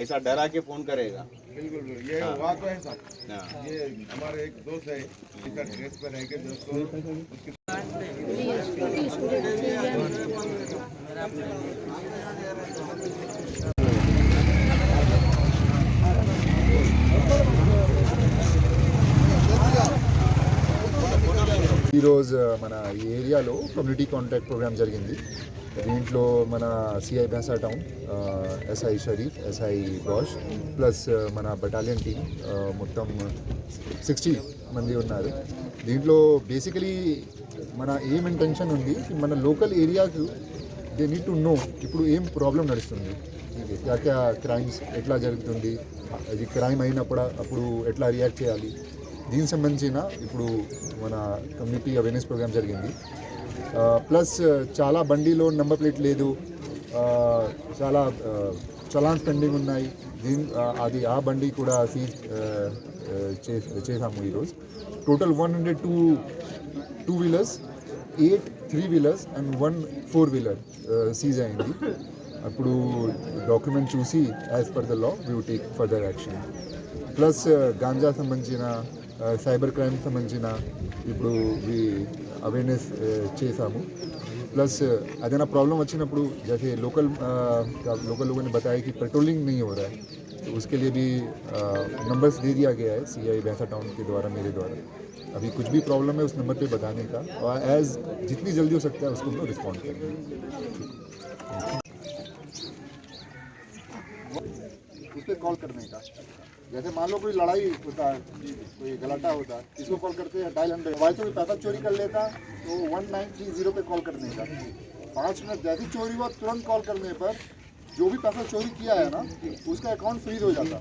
ऐसा डरा के फ़ोन करेगा। बिल्कुल ये हुआ तो है साहब हाँ। ये हमारे एक दोस्त है इसका ड्रेस पर रह के दोस्तों उसकी ఈరోజు మన ఈ ఏరియాలో కమ్యూనిటీ కాంటాక్ట్ ప్రోగ్రామ్ జరిగింది. దీంట్లో మన సిఐ బెసా town SI Sharif SI Bosch plus మన బటాలియన్ టీం మొత్తం సిక్స్టీ మంది ఉన్నారు. దీంట్లో బేసికలీ మన ఏం ఇంటెన్షన్ ఉంది మన లోకల్ ఏరియాకు దే నీడ్ టు నో ఇప్పుడు ఏం ప్రాబ్లం నడుస్తుంది. క్యా క్యా క్రైమ్స్ ఎట్లా జరుగుతుంది అది క్రైమ్ అయినప్పుడు అప్పుడు ఎట్లా రియాక్ట్ చేయాలి దీనికి సంబంధించిన ఇప్పుడు మన కమ్యూనిటీ అవేర్నెస్ ప్రోగ్రామ్ జరిగింది. ప్లస్ చాలా బండిలో నెంబర్ ప్లేట్ లేదు. చాలా చలాన్స్ పెండింగ్ ఉన్నాయి. దీని అది ఆ బండి కూడా సీజ్ చేసాము ఈరోజు. Total one hundred two two wheelers eight three wheelers and one four wheeler seize అయింది. అప్పుడు డాక్యుమెంట్ చూసి as per the law we take further action plus ganja సంబంధించిన సైబర్ క్రైమ్ సంబంధించిన ఇప్పుడు అవేర్నెస్ చేశాము प्लस अगर ना प्रॉब्लम వచ్చినప్పుడు जैसे लोकल लोकल लोगों ने बताया कि पेट्रोलिंग नहीं हो रहा है तो उसके लिए भी नंबर्स दे दिया गया है सी आई भैंसा टाउन के द्वारा मेरे द्वारा अभी कुछ भी प्रॉब्लम है उस नंबर पे बताने का और एज जितनी जल्दी हो सकता है उसको हम लोग रिस्पॉन्ड करेंगे उस कॉल करने का। जैसे मान लो कोई लड़ाई होता है, कोई गलाटा होता है, इसको कॉल करते हैं डायल हंड्रेड वाई तो पैसा चोरी कर लेता तो वन नाइन थ्री ज़ीरो पे कॉल करने का। पाँच मिनट जैसे चोरी हुआ, तुरंत कॉल करने पर जो भी पैसा चोरी किया है ना, उसका अकाउंट फ्रीज हो जाता।